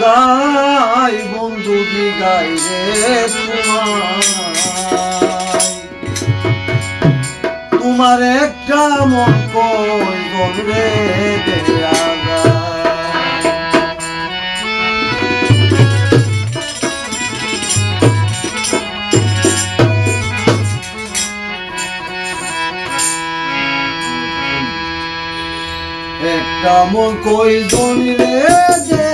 যাই বন্ধু দিগাই রে তোমায়। তোমার একটা মন কই রে একটা মন কই রে দেয়া